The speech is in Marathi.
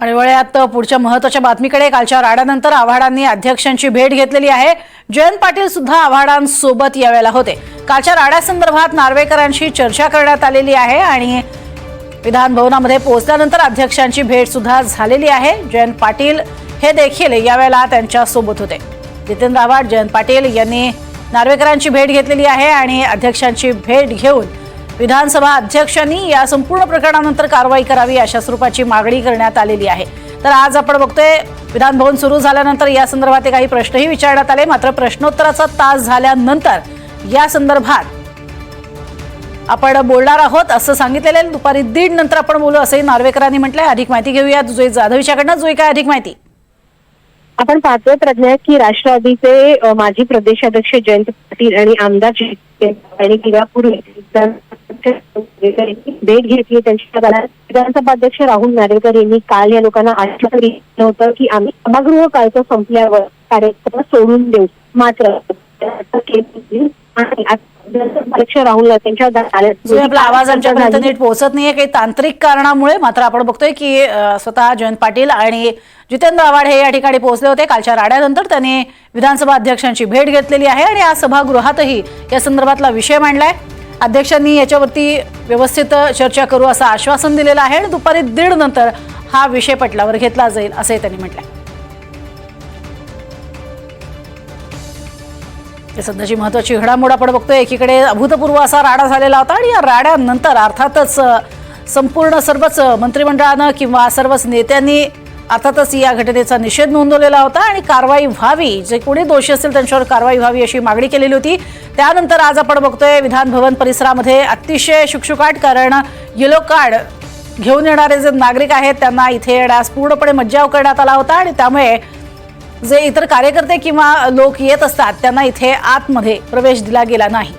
आणि वळ्यात पुढच्या महत्त्वाच्या बातमीकडे कालच्या राड्यानंतर आव्हाडांनी अध्यक्षांची भेट घेतलेली आहे. जयंत पाटील सुद्धा आव्हाडांसोबत यावेळेला होते. कालच्या राड्यासंदर्भात नार्वेकरांशी चर्चा करण्यात आलेली आहे आणि विधान भवनामध्ये पोहोचल्यानंतर अध्यक्षांची भेट सुद्धा झालेली आहे. जयंत पाटील हे देखील यावेळेला त्यांच्यासोबत होते. जितेंद्र आव्हाड जयंत पाटील यांनी नार्वेकरांची भेट घेतलेली आहे आणि अध्यक्षांची भेट घेऊन विधानसभा अध्यक्षांनी या संपूर्ण प्रकरणानंतर कारवाई करावी अशा स्वरूपाची मागणी करण्यात आलेली आहे. तर आज आपण बघतोय विधानभवन सुरू झाल्यानंतर या संदर्भात काही प्रश्नही विचारण्यात आले. मात्र प्रश्नोत्तराचा तास झाल्यानंतर या संदर्भात आपण बोलणार आहोत असं सांगितलेलं आहे. दुपारी दीड नंतर आपण बोलू असंही नार्वेकरांनी म्हटलंय. अधिक माहिती घेऊया. जुई जाधव यांच्याकडनं जुई काय अधिक माहिती? आपण पाहतोय प्रज्ञा की राष्ट्रवादीचे माजी प्रदेशाध्यक्ष जयंत पाटील आणि आमदार जयंत आणि दिवापूर्वी भेट घेतली. त्यांच्या दरम्यान विधानसभा अध्यक्ष राहुल नार्वेकर यांनी काल या लोकांना आश्वासन दिलं होतं की आम्ही सभागृह काळचं संपल्यावर कार्यक्रम सोडून देऊ. मात्र राहुल जुई आपला आवाज आमच्यापर्यंत. नीट पोहोचत नाहीये. काही तांत्रिक कारणामुळे मात्र आपण बघतोय की स्वतः जयंत पाटील आणि जितेंद्र आव्हाड हे या ठिकाणी पोहोचले होते. कालच्या राड्यानंतर त्यांनी विधानसभा अध्यक्षांची भेट घेतलेली आहे आणि आज सभागृहातही या संदर्भातला विषय मांडलाय. अध्यक्षांनी याच्यावरती व्यवस्थित चर्चा करू असं आश्वासन दिलेलं आहे आणि दुपारी दीड नंतर हा विषय पटलावर घेतला जाईल असंही त्यांनी म्हटलं सध्याची महत्वाची घडामोड आपण बघतोय. एकीकडे अभूतपूर्व असा राडा झालेला होता आणि या राड्यानंतर अर्थातच संपूर्ण सर्वच मंत्रिमंडळानं किंवा सर्वच नेत्यांनी अर्थातच या घटनेचा निषेध नोंदवलेला होता आणि कारवाई व्हावी जे कोणी दोषी असतील त्यांच्यावर कारवाई व्हावी अशी मागणी केलेली होती. त्यानंतर आज आपण बघतोय विधान भवन परिसरामध्ये अतिशय शुकशुकाट कारण येलो कार्ड घेऊन येणारे जे नागरिक आहेत त्यांना इथे येण्यास पूर्णपणे मज्जाव करण्यात आला होता आणि त्यामुळे जे इतर कार्यकर्ते किंवा लोक येत असतात त्यांना इथे आतमध्ये प्रवेश दिला गेला नाही.